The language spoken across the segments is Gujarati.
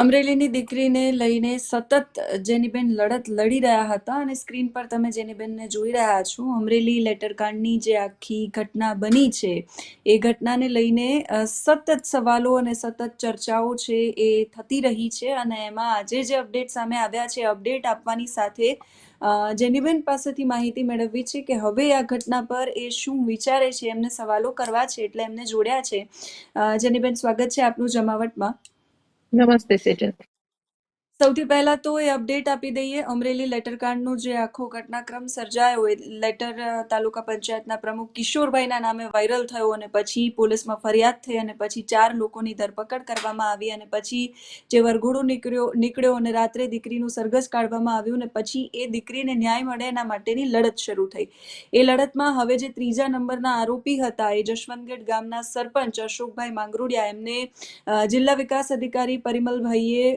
અમરેલીની દીકરીને લઈને સતત જેનીબેન લડત લડી રહ્યા હતા અને સ્ક્રીન પર તમે જેનીબેનને જોઈ રહ્યા છો, અમરેલી લેટરકાંડની જે આખી ઘટના બની છે, એ ઘટનાને લઈને સતત સવાલો અને સતત ચર્ચાઓ છે એ થતી રહી છે અને એમાં આજે જે અપડેટ સામે આવ્યા છે અપડેટ આપવાની સાથે જેનીબેન પાસેથી માહિતી મેળવવી છે કે હવે આ ઘટના પર એ શું વિચારે છે, એમને સવાલો કરવા છે એટલે એમને જોડ્યા છે. જેનીબેન સ્વાગત છે આપનું જમાવટમાં. નમસ્તે સેજલ સૌથી પહેલા તો એ અપડેટ આપી દઈએ. અમરેલી લેટરકાંડનો જે આખો ઘટનાક્રમ સર્જાયો એ લેટર તાલુકા પંચાયતના પ્રમુખ કિશોરભાઈના નામે વાયરલ થયો અને પછી પોલીસમાં ફરિયાદ થઈ અને પછી ચાર લોકોની ધરપકડ કરવામાં આવી અને પછી જે વરઘોડો નીકળ્યો નીકળ્યો અને રાત્રે દીકરીનું સરઘસ કાઢવામાં આવ્યું અને પછી એ દીકરીને ન્યાય મળે એના માટેની લડત શરૂ થઈ. એ લડતમાં હવે જે ત્રીજા નંબરના આરોપી હતા એ જશવંતગઢ ગામના સરપંચ અશોકભાઈ માંગરોડિયા. એમને જિલ્લા વિકાસ અધિકારી પરિમલભાઈએ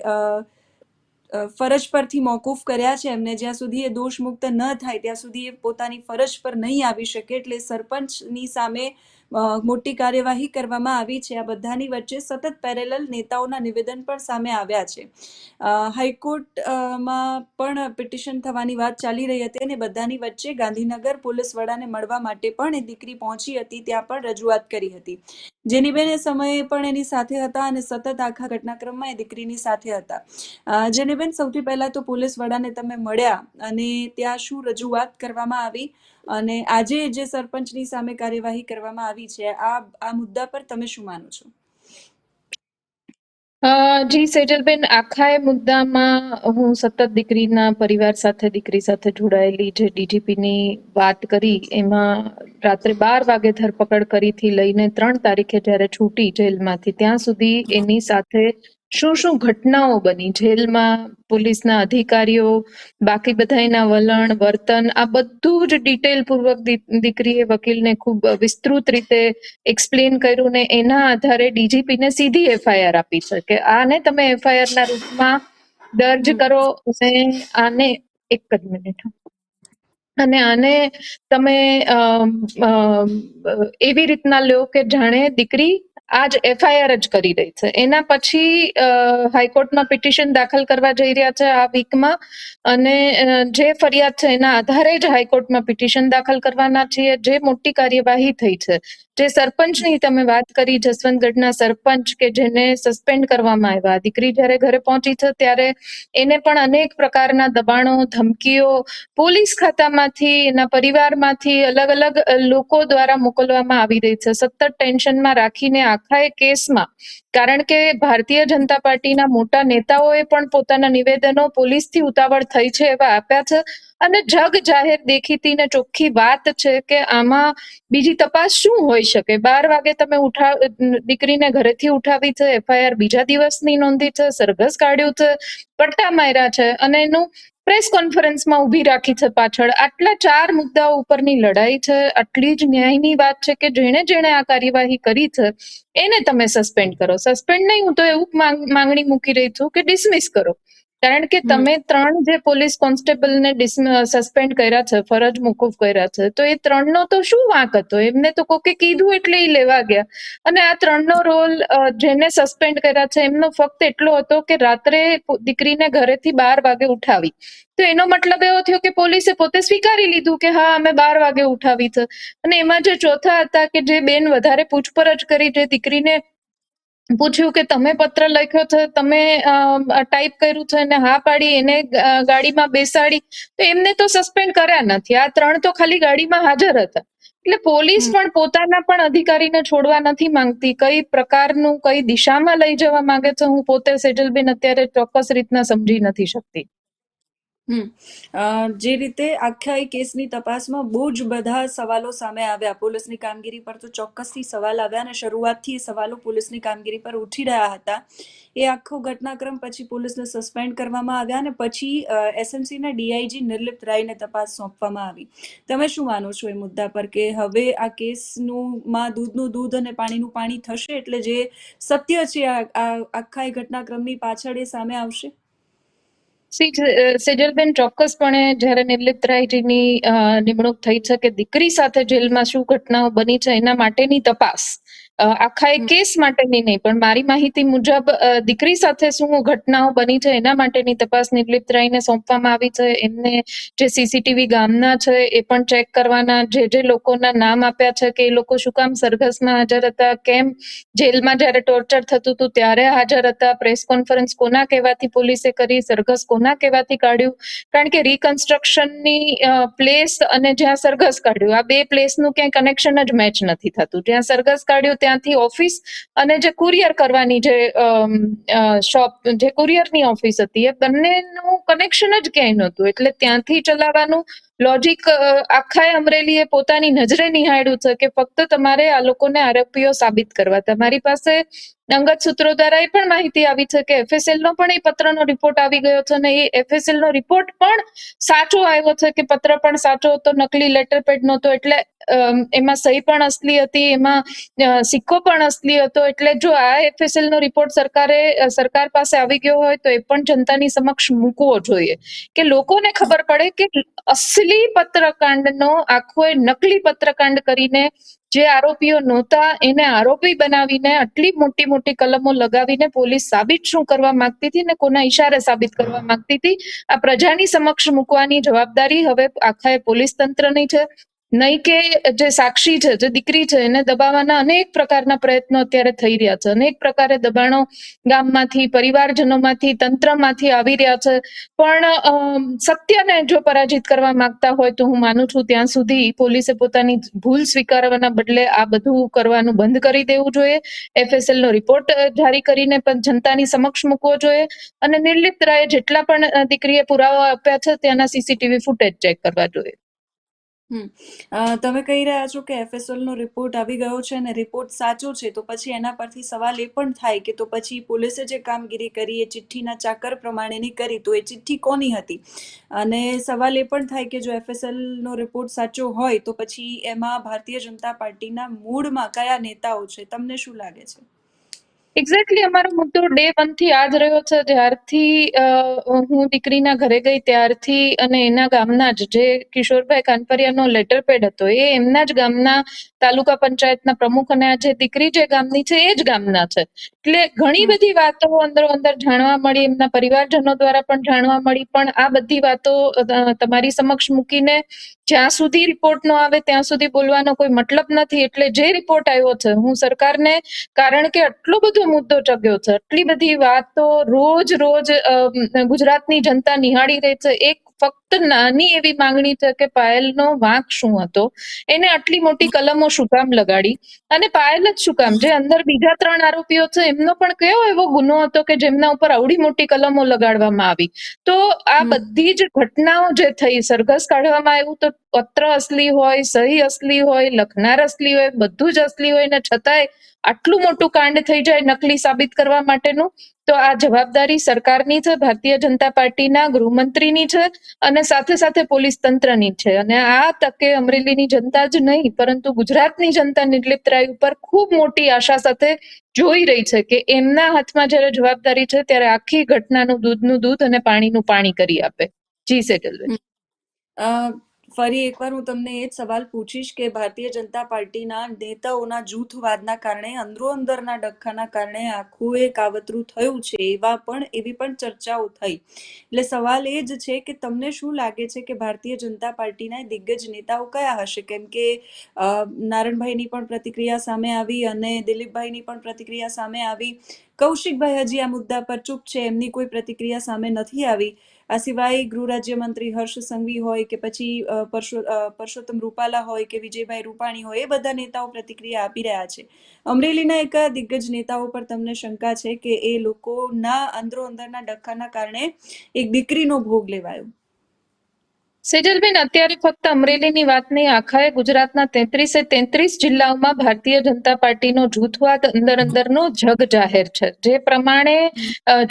ફરજ પરથી મોકૂફ કર્યા છે એમને. જ્યાં સુધી એ દોષમુક્ત ન થાય, ત્યાં સુધી એ પોતાની ફરજ પર નહીં આવી શકે એટલે સરપંચની સામે મોટી કાર્યવાહી કરવામાં આવી છે. આ બધાની વચ્ચે સતત પેરેલલ નેતાઓના નિવેદન પણ સામે આવ્યા છે. હાઈકોર્ટમાં પણ પિટિશન થવાની વાત ચાલી રહી હતી અને બધાની વચ્ચે ગાંધીનગર પોલીસ વડાને મળવા માટે પણ એ દીકરી પહોંચી હતી, ત્યાં પણ રજૂઆત કરી હતી. જેનીબેન એ સમયે પણ એની સાથે હતા અને સતત આખા ઘટનાક્રમમાં એ દીકરીની સાથે હતા. જેનીબેન સૌથી પહેલા તો પોલીસ વડાને તમે મળ્યા અને ત્યાં શું રજૂઆત કરવામાં આવી? અને આજે જે સરપંચની સામે કાર્યવાહી કરવામાં આવી છે, આ આ મુદ્દા પર તમે શું માનો છો? જી સેજલબેન, આખા એ મુદ્દામાં હું સતત દીકરીના પરિવાર સાથે, દીકરી સાથે જોડાયેલી જે ડીજીપીની વાત કરી, એમાં રાત્રે બાર વાગે ધરપકડ કરીથી લઈને ત્રણ તારીખે જ્યારે છૂટી જેલમાંથી, ત્યાં સુધી એની સાથે શું શું ઘટનાઓ બની? જેલમાં પોલીસના અધિકારીઓ બાકી બધાના વલણ વર્તન આ બધું જ ડિટેલ પૂર્વક દીકરીએ વકીલને ખૂબ વિસ્તૃત રીતે એક્સપ્લેન કર્યું ને એના આધારે ડીજીપીને સીધી એફઆઈઆર આપી છે કે આને તમે એફઆઈઆર ના રૂપમાં દર્જ કરો અને આને એક જ મિનિટ. અને આને તમે એવી રીતના લ્યો કે જાણે દીકરી આજ એફઆઈઆર જ કરી રહી છે. એના પછી હાઈકોર્ટમાં પિટિશન દાખલ કરવા જઈ રહ્યા છે આ વીકમાં. અને જે ફરિયાદ છે એના આધારે જ હાઈકોર્ટમાં પિટિશન દાખલ કરવાના છીએ. જે મોટી કાર્યવાહી થઈ છે. જે સરપંચની તમે વાત કરી, જસવંતગઢના સરપંચ કે જેને સસ્પેન્ડ કરવામાં આવ્યા. દીકરી જ્યારે ઘરે પહોંચી છે, ત્યારે એને પણ અનેક પ્રકારના દબાણો, ધમકીઓ પોલીસ ખાતામાંથી, એના પરિવારમાંથી અલગ અલગ લોકો દ્વારા મોકલવામાં આવી રહી છે. સતત ટેન્શનમાં રાખીને આખા એ કેસમાં. કારણ કે ભારતીય જનતા પાર્ટીના મોટા નેતાઓએ પણ પોતાના નિવેદનો પોલીસથી ઉતાવળ થઈ છે એવા આપ્યા છે. અને જગ જાહેર દેખીતી ને ચોખ્ખી વાત છે કે આમાં બીજી તપાસ શું હોઈ શકે? બાર વાગે તમે ઉઠા, દીકરીને ઘરેથી ઉઠાવી છે, એફઆઈઆર બીજા દિવસની નોંધી છે, સરઘસ કાઢ્યું છે, પટ્ટા માર્યા છે. અને એનું પ્રેસ કોન્ફરન્સમાં ઊભી રાખી છે પાછળ. આટલા ચાર મુદ્દાઓ ઉપરની લડાઈ છે. આટલી જ ન્યાયની વાત છે કે જેણે જેણે આ કાર્યવાહી કરી છે, એને તમે સસ્પેન્ડ કરો. સસ્પેન્ડ નહીં, હું તો એવું માંગ- માંગણી મૂકી રહી છું કે ડિસમિસ કરો. કારણ કે તમે ત્રણ જે પોલીસ કોન્સ્ટેબલને સસ્પેન્ડ કર્યા છે ફરજ મોકૂફ કર્યા છે તો એ ત્રણનો તો શું વાંક હતો? એમને તો કોકે કીધું એટલે એ લેવા ગયા. અને આ ત્રણનો રોલ જેને સસ્પેન્ડ કર્યા છે એમનો ફક્ત એટલો હતો કે રાત્રે દીકરીને ઘરેથી બાર વાગે ઉઠાવી. તો એનો મતલબ એવો થયો કે પોલીસે પોતે સ્વીકારી લીધું કે હા અમે બાર વાગે ઉઠાવી છે. અને એમાં જે ચોથા હતા કે જે બેન વધારે પૂછપરછ કરી જે દીકરીને પૂછ્યું કે તમે પત્ર લખ્યો છે તમે ટાઈપ કર્યું છે અને હા પાડી એને ગાડીમાં બેસાડી તો એમને તો સસ્પેન્ડ કર્યા નથી. આ ત્રણ તો ખાલી ગાડીમાં હાજર હતા. એટલે પોલીસ પણ પોતાના પણ અધિકારીને છોડવા નથી માંગતી. કઈ પ્રકારનું કઈ દિશામાં લઈ જવા માંગે છે હું પોતે સેજલબેન અત્યારે ચોક્કસ રીતના સમજી નથી શકતી. હમ. જે રીતે આખા એ કેસની તપાસમાં બહુ જ બધા સવાલો સામે આવ્યા. પોલીસની કામગીરી પર તો ચોક્કસથી સવાલ આવ્યા અને શરૂઆતથી એ સવાલો પોલીસની કામગીરી પર ઉઠી રહ્યા હતા. એ આખો ઘટનાક્રમ પછી પોલીસને સસ્પેન્ડ કરવામાં આવ્યા અને પછી એસએમસીના ડીઆઈજી નિર્લિપ્ત રાયને તપાસ સોંપવામાં આવી. તમે શું માનો છો એ મુદ્દા પર કે હવે આ કેસનું માં દૂધનું દૂધ અને પાણીનું પાણી થશે એટલે જે સત્ય છે આ આખા એ ઘટનાક્રમની પાછળ એ સામે આવશે? સેજલબેન ચોક્કસપણે જ્યારે નિર્લિપ્ત રાયજીની નિમણૂક થઈ છે કે દીકરી સાથે જેલમાં શું ઘટનાઓ બની છે એના માટેની તપાસ આખા એ કેસ માટેની નહીં પણ મારી માહિતી મુજબ દીકરી સાથે શું ઘટનાઓ બની છે એના માટેની તપાસ નિર્લિપ્ત રહીને સોંપવામાં આવી છે. એમને જે સીસીટીવી ગામના છે એ પણ ચેક કરવાના જે જે લોકોના નામ આપ્યા છે કે એ લોકો શું કામ સરઘસમાં હાજર હતા કેમ જેલમાં જ્યારે ટોર્ચર થતું હતું ત્યારે હાજર હતા પ્રેસ કોન્ફરન્સ કોના કહેવાથી પોલીસે કરી સરઘસ કોના કહેવાથી કાઢ્યું? કારણ કે રિકન્સ્ટ્રક્શનની પ્લેસ અને જ્યાં સરઘસ કાઢ્યું આ બે પ્લેસનું ક્યાંય કનેક્શન જ મેચ નથી થતું. જ્યાં સરઘસ કાઢ્યું ત્યાંથી ઓફિસ અને જે કુરિયર કરવાની જે શોપ, જે કુરિયરની ઓફિસ હતી, એ બંનેનું કનેક્શન જ ક્યાંય નહોતું. એટલે ત્યાંથી ચલાવવાનું લોજિક આખા અમરેલીએ પોતાની નજરે નિહાળ્યું છે કે ફક્ત તમારે આ લોકોને આરોપીઓ સાબિત કરવા. તમારી પાસે અંગત સૂત્રો દ્વારા એ પણ માહિતી આવી છે કે એફએસએલ નો પણ એ પત્રનો રિપોર્ટ આવી ગયો છે અને એ એફએસએલ નો રિપોર્ટ પણ સાચો આવ્યો છે કે પત્ર પણ સાચો હતો, નકલી લેટર પેડ નહોતો. એટલે એમાં સહી પણ અસલી હતી, એમાં સિક્કો પણ અસલી હતો. એટલે જો આ એફએસએલ નો રિપોર્ટ સરકારે સરકાર પાસે આવી ગયો હોય તો એ પણ જનતાની સમક્ષ મૂકવો જોઈએ. કે લોકોને ખબર પડે કે અસલી પત્રકાંડનો આખો એ નકલી પત્રકાંડ કરીને જે આરોપીઓ નહોતા, એને આરોપી બનાવીને આટલી મોટી મોટી કલમો લગાવીને પોલીસ સાબિત શું કરવા માંગતી હતી ને કોના ઈશારે સાબિત કરવા માંગતી હતી, આ પ્રજાની સમક્ષ મૂકવાની જવાબદારી હવે આખા પોલીસ તંત્રની છે. નહીં કે જે સાક્ષી છે, જે દીકરી છે, એને દબાવવાના અનેક પ્રકારના પ્રયત્નો અત્યારે થઈ રહ્યા છે. અનેક પ્રકારે દબાણો ગામમાંથી, પરિવારજનોમાંથી, તંત્રમાંથી આવી રહ્યા છે. પણ સત્યને જો પરાજિત કરવા માંગતા હોય તો હું માનું છું ત્યાં સુધી પોલીસે પોતાની ભૂલ સ્વીકારવાના બદલે આ બધું કરવાનું બંધ કરી દેવું જોઈએ. એફએસએલ નો રિપોર્ટ જારી કરીને પણ જનતાની સમક્ષ મૂકવો જોઈએ. અને નિર્લિપ્ત રાયે જેટલા પણ દીકરીએ પુરાવા આપ્યા છે, ત્યાંના સીસીટીવી ફૂટેજ ચેક કરવા જોઈએ. અ, તમે કહી રહ્યા છો કે એફએસએલ નો રિપોર્ટ આવી ગયો છે અને રિપોર્ટ સાચો છે તો પછી એના પરથી સવાલ એ પણ થાય કે તો પછી પોલીસે જે કામગીરી કરી એ ચિઠ્ઠીના ચાકર પ્રમાણેની કરી તો એ ચિઠ્ઠી કોની હતી? અને સવાલ એ પણ થાય કે જો એફએસએલ નો રિપોર્ટ સાચો હોય તો પછી એમાં ભારતીય જનતા પાર્ટીના મૂળમાં કયા નેતાઓ છે? તમને શું લાગે છે? એક્ઝેક્ટલી અમારો મુદ્દો ડે વનથી આ જ રહ્યો છે. જ્યારથી હું દીકરીના ઘરે ગઈ ત્યારથી અને એના ગામના જ જે કિશોરભાઈ કાનપરિયાનો લેટર પેડ હતો એ એમના જ ગામના તાલુકા પંચાયતના પ્રમુખ અને આ જે દીકરી જે ગામની છે એ જ ગામના છે. એટલે ઘણી બધી વાતો અંદરો અંદર જાણવા મળી એમના પરિવારજનો દ્વારા પણ જાણવા મળી પણ આ બધી વાતો તમારી સમક્ષ મૂકીને જ્યાં સુધી રિપોર્ટ નો આવે ત્યાં સુધી બોલવાનો કોઈ મતલબ નથી. એટલે જે રિપોર્ટ આવ્યો છે હું સરકારને કારણ કે આટલો બધો મુદ્દો ચગ્યો છે. આટલી બધી વાતો રોજ રોજ ગુજરાતની જનતા નિહાળી રહી છે. એક ફક્ત નાની એવી માંગણી છે કે પાયલનો વાંક શું હતો? એને આટલી મોટી કલમો શું કામ લગાડી? અને પાયલ જ શું કામ? જે અંદર બીજા ત્રણ આરોપીઓ છે એમનો પણ કયો એવો ગુનો હતો કે જેમના ઉપર આવડી મોટી કલમો લગાડવામાં આવી? તો આ બધી જ ઘટનાઓ જે થઈ સરઘસ કાઢવામાં આવ્યું તો પત્ર અસલી હોય સહી અસલી હોય લખનાર અસલી હોય બધું જ અસલી હોય ને છતાંય આટલું મોટું કાંડ થઈ જાય નકલી સાબિત કરવા માટેનું? તો આ જવાબદારી સરકારની છે ભારતીય જનતા પાર્ટીના ગૃહમંત્રીની છે અને સાથે સાથે પોલીસ તંત્રની છે. અને આ તકે અમરેલીની જનતા જ નહીં પરંતુ ગુજરાતની જનતા નિર્લિપ્ત રાય ઉપર ખૂબ મોટી આશા સાથે જોઈ રહી છે કે એમના હાથમાં જ્યારે જવાબદારી છે ત્યારે આખી ઘટનાનું દૂધનું દૂધ અને પાણીનું પાણી કરી આપે. જી સેટલભાઈ અ, ફરી એકવાર હું તમને એ જ સવાલ પૂછીશ કે ભારતીય જનતા પાર્ટીના નેતાઓના જૂથવાદના કારણે અંદરો અંદરના ડખ્ખાના કારણે આખું એ કાવતરું થયું છે એવા પણ, એવી પણ ચર્ચાઓ થઈ. એટલે સવાલ એ જ છે કે તમને શું લાગે છે કે ભારતીય જનતા પાર્ટીના દિગ્ગજ નેતાઓ કયા હશે? કેમ કે નારણભાઈની પણ પ્રતિક્રિયા સામે આવી અને દિલીપભાઈની પણ પ્રતિક્રિયા સામે આવી. કૌશિકભાઈ હજી આ મુદ્દા પર ચૂપ છે, એમની કોઈ પ્રતિક્રિયા સામે નથી આવી. આ સિવાય ગૃહ રાજ્યમંત્રી હર્ષ સંઘવી હોય કે પછી પરસોત્તમ રૂપાલા હોય કે વિજયભાઈ રૂપાણી હોય, એ બધા નેતાઓ પ્રતિક્રિયા આપી રહ્યા છે. અમરેલીના એક દિગ્ગજ નેતાઓ પર તમને શંકા છે કે એ લોકોના અંદરો અંદરના ડખાના કારણે એક દીકરીનો ભોગ લેવાયો. સેજલબેન, અત્યારે ફક્ત અમરેલીની વાત નહીં આખા ગુજરાતના તેત્રીસે તેત્રીસ જિલ્લાઓમાં ભારતીય જનતા પાર્ટીનો જૂથવાદ અંદર અંદરનો જગ જાહેર છે. જે પ્રમાણે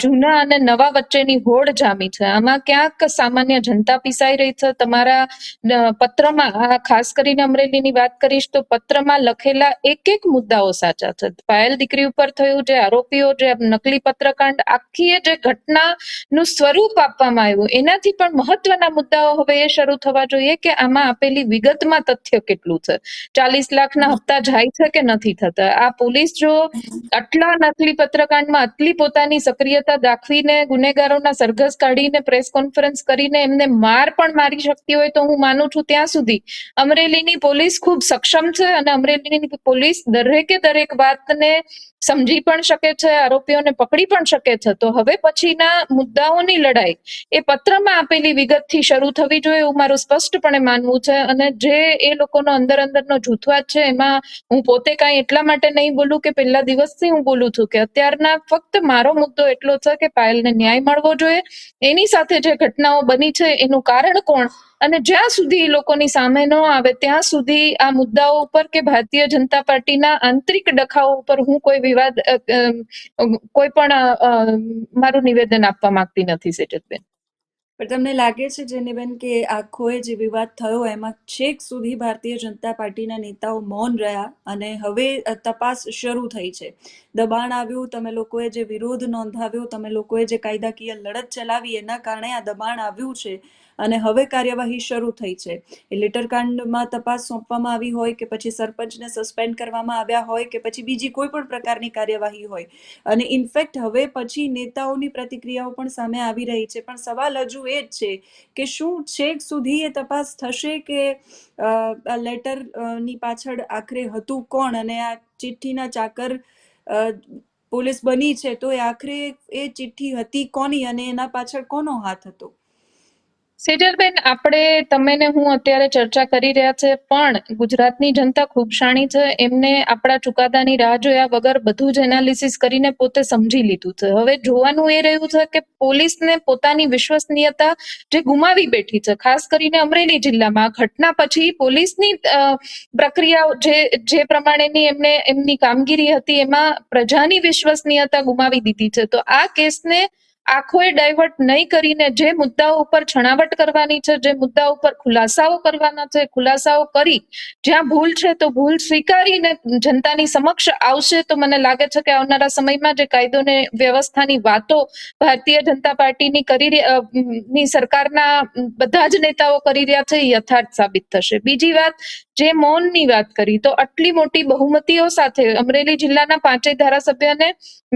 જૂના અને નવા વચ્ચેની હોડ જામી છે. આમાં ક્યાંક સામાન્ય જનતા પીસાઈ રહી છે. તમારા પત્રમાં, આ ખાસ કરીને અમરેલીની વાત કરીશ તો પત્રમાં લખેલા એક એક મુદ્દાઓ સાચા છે. પાયલ દીકરી ઉપર થયું, જે આરોપીઓ, જે નકલી પત્રકાંડ, આખી જે ઘટના નું સ્વરૂપ આપવામાં આવ્યું, એનાથી પણ મહત્વના મુદ્દાઓ હવે એ શરૂ થવા જોઈએ કે આમાં આપેલી વિગતમાં તથ્ય કેટલું છે? ચાલીસ લાખના હપ્તા જાય છે કે નથી થતા? આ પોલીસ જો આટલા નકલી પત્રકાંડમાં આટલી પોતાની સક્રિયતા દાખવીને, ગુનેગારોના સરઘસ કાઢીને, પ્રેસ કોન્ફરન્સ કરીને એમને માર પણ મારી શકતી હોય તો હું માનું છું ત્યાં સુધી. અમરેલીની પોલીસ ખૂબ સક્ષમ છે અને અમરેલીની પોલીસ દરેકે દરેક વાતને સમજી પણ શકે છે, આરોપીઓને પકડી પણ શકે છે. તો હવે પછીના મુદ્દાઓની લડાઈ. એ પત્રમાં આપેલી વિગતથી શરૂ થવી જોઈએ. એવું મારું સ્પષ્ટપણે માનવું છે અને જે એ લોકોનો અંદર અંદરનો જૂથવાદ છે, એમાં હું પોતે કાંઈ એટલા માટે નહીં બોલું કે પહેલા દિવસથી હું બોલું છું કે અત્યારના ફક્ત મારો મુદ્દો એટલો છે કે પાયલને ન્યાય મળવો જોઈએ. એની સાથે જે ઘટનાઓ બની છે, એનું કારણ કોણ? અને જ્યાં સુધી એ લોકોની સામે ન આવે, ત્યાં સુધી આ મુદ્દાઓ ઉપર કે ભારતીય જનતા પાર્ટીના આંતરિક ડખાઓ ઉપર હું કોઈ વિવાદ કોઈ પણ મારું નિવેદન આપવા માંગતી નથી, સેજલબેન. પણ તમને લાગે છે, જેનીબેન, કે આખો એ જે વિવાદ થયો, એમાં છેક સુધી ભારતીય જનતા પાર્ટીના નેતાઓ મૌન રહ્યા અને હવે તપાસ શરૂ થઈ છે. દબાણ આવ્યું, તમે લોકોએ જે વિરોધ નોંધાવ્યો, તમે લોકોએ જે કાયદાકીય લડત ચલાવી, એના કારણે આ દબાણ આવ્યું છે. અને હવે કાર્યવાહી શરૂ થઈ છે. એ લેટરકાંડમાં તપાસ સોંપવામાં આવી હોય કે પછી સરપંચને સસ્પેન્ડ કરવામાં આવ્યા હોય કે પછી બીજી કોઈ પણ પ્રકારની કાર્યવાહી હોય. અને ઇનફેક્ટ હવે પછી નેતાઓની પ્રતિક્રિયાઓ પણ સામે આવી રહી છે. પણ સવાલ હજુ એ જ છે કે શું છેક સુધી એ તપાસ થશે કે લેટરની પાછળ આખરે હતું કોણ? અને આ ચિઠ્ઠીના ચાકર પોલીસ બની છે તો એ આખરે એ ચિઠ્ઠી હતી કોની? અને એના પાછળ કોનો હાથ હતો? સેજલબેન, આપણે તમે ને હું અત્યારે ચર્ચા કરી રહ્યા છે, પણ ગુજરાતની જનતા ખૂબ શાણી છે. એમને આપણા ચુકાદાની રાહ જોયા વગર બધું જ એનાલિસિસ કરીને પોતે સમજી લીધું છે. હવે જોવાનું એ રહ્યું છે કે પોલીસને પોતાની વિશ્વસનીયતા જે ગુમાવી બેઠી છે, ખાસ કરીને અમરેલી જિલ્લામાં. ઘટના પછી પોલીસની પ્રક્રિયા જે જે પ્રમાણેની એમને, એમની કામગીરી હતી, એમાં પ્રજાની વિશ્વસનીયતા ગુમાવી દીધી છે. તો આ કેસને આખોય ડાયવર્ટ નહીં કરીને જે મુદ્દાઓ ઉપર છણાવટ કરવાની છે, જે મુદ્દાઓ ઉપર ખુલાસાઓ કરવાના છે, ખુલાસાઓ કરી, જ્યાં ભૂલ છે તો ભૂલ સ્વીકારીને જનતાની સમક્ષ આવશે, તો મને લાગે છે કે આવનારા સમયમાં જે કાયદો ને વ્યવસ્થાની વાતો ભારતીય જનતા પાર્ટીની કરી ની સરકારના બધા જ નેતાઓ કરી રહ્યા છે યથાર્થ સાબિત થશે. બીજી વાત જે મૌનની વાત કરી, તો આટલી મોટી બહુમતીઓ સાથે અમરેલી જિલ્લાના પાંચેય ધારાસભ્યને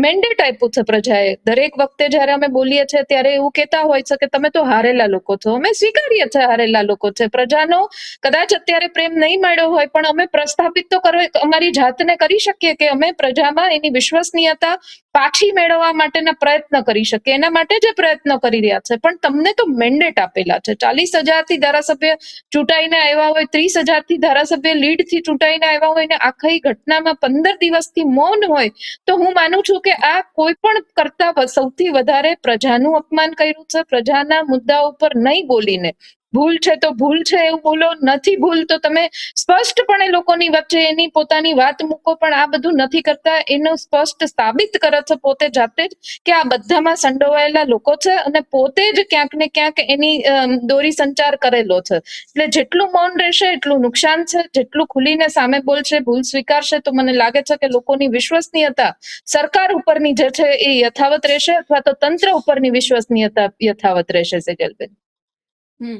મેન્ડેટ આપ્યું છે પ્રજાએ. દરેક વખતે જ્યારે અમે બોલીએ છીએ ત્યારે એવું કહેતા હોય છે કે તમે તો હારેલા લોકો છો, અમે સ્વીકારીએ છીએ હારેલા લોકો છે. પ્રજાનો કદાચ અત્યારે પ્રેમ નહીં મળ્યો હોય, પણ અમે પ્રસ્થાપિત તો અમારી જાતને કરી શકીએ કે અમે પ્રજામાં એની વિશ્વસનીયતા પાછી મેળવવા માટેના પ્રયત્ન કરી શકે, એના માટે જે પ્રયત્ન કરી રહ્યા છે. પણ તમને તો મેન્ડેટ આપેલા છે. ચાલીસ હજારથી ધારાસભ્ય ચૂંટાઈને આવ્યા હોય, ત્રીસ હજારથી ધારાસભ્ય લીડથી ચૂંટાઈને આવ્યા હોય ને આખી ઘટનામાં પંદર દિવસથી મૌન હોય, તો હું માનું છું કે આ કોઈ પણ કરતા સૌથી વધારે પ્રજાનું અપમાન કર્યું છે. પ્રજાના મુદ્દા ઉપર નહીં બોલીને. ભૂલ છે તો ભૂલ છે એવું બોલો, નથી ભૂલ તો તમે સ્પષ્ટપણે લોકોની વચ્ચે એની પોતાની વાત મૂકો, પણ આ બધું નથી કરતા. એનું સ્પષ્ટ સાબિત કરે છે પોતે જાતે જ કે આ બધામાં સંડોવાયેલા લોકો છે અને પોતે જ ક્યાંક ને ક્યાંક એની દોરી સંચાર કરેલો છે. એટલે જેટલું મૌન રહેશે એટલું નુકસાન છે. જેટલું ખુલીને સામે બોલશે, ભૂલ સ્વીકારશે, તો મને લાગે છે કે લોકોની વિશ્વસનીયતા સરકાર ઉપરની જે છે એ યથાવત રહેશે અથવા તો તંત્ર ઉપરની વિશ્વસનીયતા યથાવત રહેશે, સેજલબેન. હમ.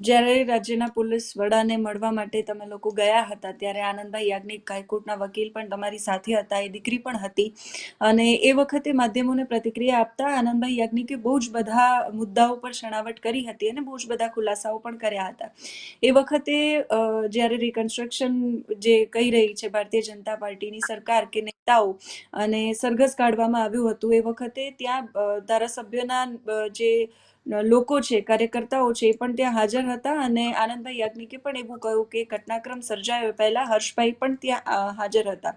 જ્યારે રાજ્યના પોલીસ વડાને મળવા માટે તમે લોકો ગયા હતા, ત્યારે આનંદભાઈ યાજ્ઞિક હાઈકોર્ટના વકીલ પણ તમારી સાથે હતા, એ દીકરી પણ હતી. અને એ વખતે માધ્યમોને પ્રતિક્રિયા આપતા આનંદભાઈ યાજ્ઞિકે બહુ જ બધા મુદ્દાઓ પર શણાવટ કરી હતી અને બહુ જ બધા ખુલાસાઓ પણ કર્યા હતા. એ વખતે જ્યારે રિકન્સ્ટ્રક્શન જે કહી રહી છે ભારતીય જનતા પાર્ટીની સરકાર કે નેતાઓ અને સરઘસ કાઢવામાં આવ્યું હતું, એ વખતે ત્યાં ધારાસભ્યના જે લોકો છે, કાર્યકર્તાઓ છે, એ પણ ત્યાં હાજર હતા અને આનંદભાઈ યાજ્ઞિકે પણ એવું કહ્યું કે ઘટનાક્રમ સર્જાયો. પહેલા હર્ષભાઈ પણ ત્યાં હાજર હતા.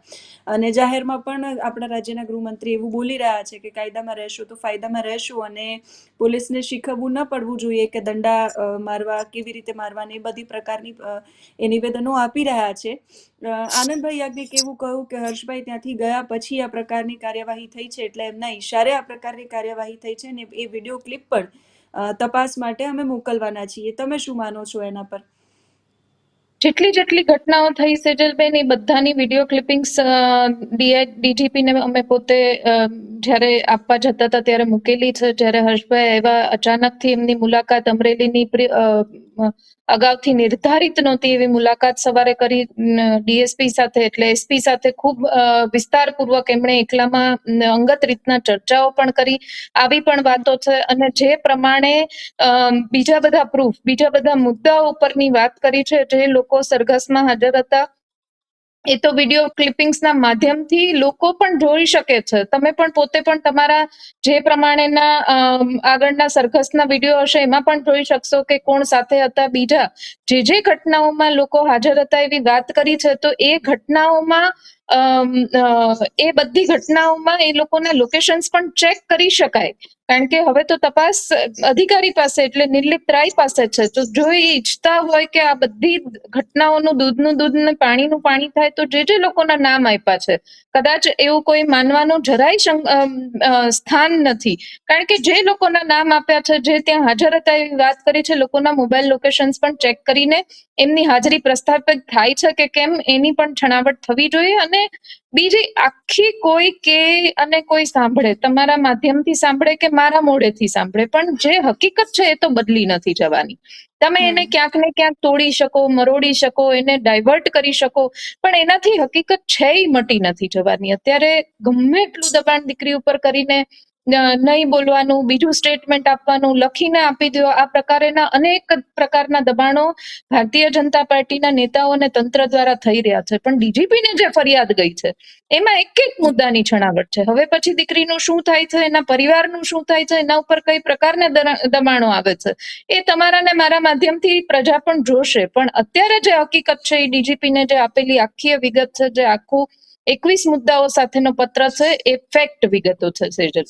અને જાહેરમાં પણ આપણા રાજ્યના ગૃહમંત્રી એવું બોલી રહ્યા છે કે કાયદામાં રહેશું તો ફાયદામાં રહેશું અને પોલીસને શીખવવું ન પડવું જોઈએ કે દંડા મારવા, કેવી રીતે મારવા ને એ બધી પ્રકારની એ નિવેદનો આપી રહ્યા છે. આનંદભાઈ યાજ્ઞિક એવું કહ્યું કે હર્ષભાઈ ત્યાંથી ગયા પછી આ પ્રકારની કાર્યવાહી થઈ છે એટલે એમના ઈશારે આ પ્રકારની કાર્યવાહી થઈ છે ને એ વીડિયો ક્લિપ પણ તપાસ માટે અમે મોકલવાના છીએ. તમે શું માનો છો એના પર? જેટલી જેટલી ઘટનાઓ થઈ સેજલબેન, એ બધાની વીડિયો ક્લિપિંગ્સ ડીજીપી ને અમે પોતે જ્યારે આપવા જતા હતા ત્યારે મૂકેલી છે. જ્યારે હર્ષભાઈ એવા અચાનકથી એમની મુલાકાત અમરેલીની અગાઉથી નિર્ધારિત નહોતી એવી મુલાકાત સવારે કરી ડીએસપી સાથે એટલે એસપી સાથે ખૂબ વિસ્તારપૂર્વક એમણે એકલામાં અંગત રીતના ચર્ચાઓ પણ કરી. આવી પણ વાતો છે અને જે પ્રમાણે બીજા બધા પ્રૂફ બીજા બધા મુદ્દાઓ ઉપરની વાત કરી છે, જે લોકો સરઘસમાં હાજર હતા એ તો વીડિયો ક્લિપિંગ્સના માધ્યમથી લોકો પણ જોઈ શકે છે. તમે પણ પોતે પણ તમારા જે પ્રમાણેના આગળના સરઘસના વીડિયો હશે એમાં પણ જોઈ શકશો કે કોણ સાથે હતા બીજા. જે જે ઘટનાઓમાં લોકો હાજર હતા એવી વાત કરી છે, તો એ ઘટનાઓમાં એ બધી ઘટનાઓમાં એ લોકોના લોકેશન્સ પણ ચેક કરી શકાય. કારણ કે હવે તો તપાસ અધિકારી પાસે એટલે નિર્લિપ્ત રાય પાસે છે. તો જો એ ઈચ્છતા હોય કે આ બધી ઘટનાઓનું દૂધનું દૂધ ને પાણીનું પાણી થાય તો જે જે લોકોના નામ આપ્યા છે. કદાચ એવું કોઈ માનવાનું જરાય સ્થાન નથી. કારણ કે જે લોકોના નામ આપ્યા છે, જે ત્યાં હાજર હતા એવી વાત કરી છે, લોકોના મોબાઈલ લોકેશન્સ પણ ચેક કરીને એમની હાજરી પ્રસ્થાપિત થાય છે કે કેમ, એની પણ છણાવટ થવી જોઈએ અને બીજી આખી કોઈ કે અને કોઈ સાંભળે તમારા માધ્યમથી સાંભળે કે મારા મોઢેથી સાંભળે પણ જે હકીકત છે એ તો બદલી નથી જવાની તમે એને. ક્યાંક ને ક્યાંક તોડી શકો મરોડી શકો એને ડાયવર્ટ કરી શકો પણ એનાથી હકીકત છે મટી નથી જવાની અત્યારે ગમે એટલું દબાણ દીકરી ઉપર કરીને નહીં બોલવાનું, બીજું સ્ટેટમેન્ટ આપવાનું, લખીને આપી દો. આ પ્રકારેના અનેક પ્રકારના દબાણો ભારતીય જનતા પાર્ટીના નેતાઓ અને તંત્ર દ્વારા થઈ રહ્યા છે. પણ ડીજીપીને જે ફરિયાદ ગઈ છે, એમાં એક એક મુદ્દાની છણાવટ છે. હવે પછી દીકરીનું શું થાય છે, એના પરિવારનું શું થાય છે, એના ઉપર કઈ પ્રકારના દબાણો આવે છે, એ તમારા ને મારા માધ્યમથી પ્રજા પણ જોશે. પણ અત્યારે જે હકીકત છે, એ ડીજીપી ને જે આપેલી આખી વિગત છે, જે આખું એકવીસ મુદ્દાઓ સાથેનો પત્ર છે, એ ફેક્ટ વિગતો છે સેજલ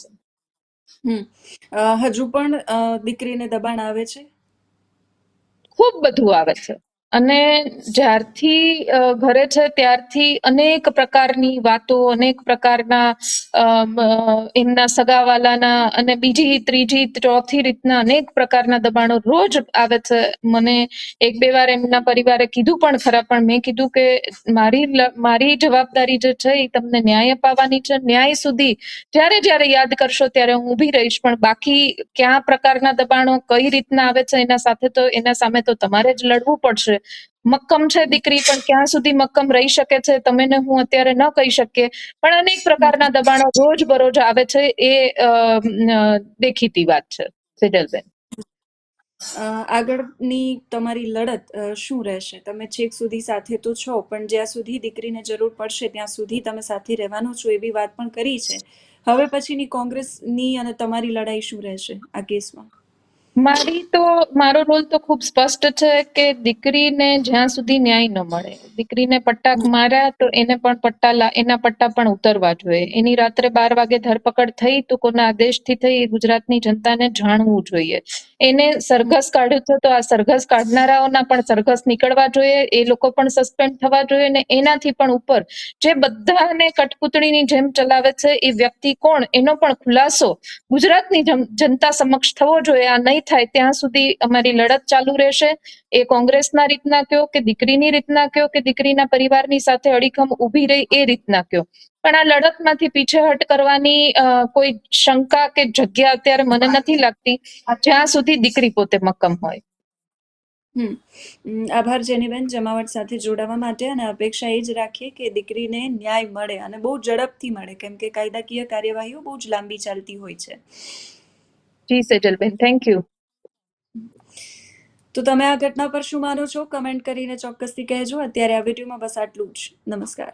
હમ. અ, હજુ પણ અ, દીકરીને દબાણ આવે છે? ખૂબ બધું આવે છે. અને જ્યારથી ઘરે છે ત્યારથી અનેક પ્રકારની વાતો, અનેક પ્રકારના એમના સગાવાલાના અને બીજી, ત્રીજી, ચોથી રીતના અનેક પ્રકારના દબાણો રોજ આવે છે. મને એક બે વાર એમના પરિવારે કીધું પણ ખરા, પણ મેં કીધું કે મારી મારી જવાબદારી જે છે એ તમને ન્યાય અપાવવાની છે. ન્યાય સુધી જ્યારે જ્યારે યાદ કરશો ત્યારે હું ઊભી રહીશ, પણ બાકી કયા પ્રકારના દબાણો, કઈ રીતના આવે છે એના સાથે તો, એના સામે તો તમારે જ લડવું પડશે. મક્કમ છે દીકરી, પણ ક્યાં સુધી મક્કમ રહી શકે છે તમે હું અત્યારે ન કહી શકીએ. પણ અનેક પ્રકારના દબાણો રોજ બરોજ આવે છે, એ દેખીતી વાત છે. સિડલબેન આગળની તમારી લડત શું રહેશે? તમે છેક સુધી સાથે તો છો, પણ જ્યાં સુધી દીકરીને જરૂર પડશે, ત્યાં સુધી તમે સાથે રહેવાનું છો, એવી વાત પણ કરી છે. હવે પછીની કોંગ્રેસની અને તમારી લડાઈ શું રહેશે આ કેસમાં? મારી તો, મારો રોલ તો ખૂબ સ્પષ્ટ છે કે દીકરીને જ્યાં સુધી ન્યાય ન મળે. દીકરીને પટ્ટા માર્યા તો એને પણ પટ્ટા એના પટ્ટા પણ ઉતરવા જોઈએ. એની રાત્રે બાર વાગે ધરપકડ થઈ તો કોના આદેશથી થઈ ગુજરાતની જનતાને જાણવું જોઈએ. એને સરઘસ કાઢ્યું છે તો આ સરઘસ કાઢનારાઓના પણ સરઘસ નીકળવા જોઈએ. એ લોકો પણ સસ્પેન્ડ થવા જોઈએ અને એનાથી પણ ઉપર જે બધાને કઠપૂતળીની જેમ ચલાવે છે એ વ્યક્તિ કોણ? એનો પણ ખુલાસો ગુજરાતની જનતા સમક્ષ થવો જોઈએ. આ નહીં થાય ત્યાં સુધી અમારી લડત ચાલુ રહેશે. એ કોંગ્રેસના રીતના કયો કે દીકરીની રીતના કયો કે દીકરીના પરિવારની સાથે અડીખમ ઊભી રહી એ રીતના કયો? પણ આ લડતમાંથી પીછેહટ કરવાની કોઈ શંકા કે જગ્યા અત્યારે મને નથી લાગતી જ્યાં સુધી દીકરી પોતે મક્કમ હોય. આભાર જેનીબેન. જમાવટ સાથે જોડાવા માટે અને અપેક્ષા એ જ રાખીએ કે દીકરીને ન્યાય મળે અને બહુ ઝડપથી મળે. કેમ કે કાયદાકીય કાર્યવાહીઓ બહુ જ લાંબી ચાલતી હોય છે. જી સેજલબેન. થેન્ક યુ તો તમે આ ઘટના પર શું માનો છો? કમેન્ટ કરીને ચોક્કસથી કહેજો. અત્યારે આ વિડીયોમાં બસ આટલું જ. નમસ્કાર.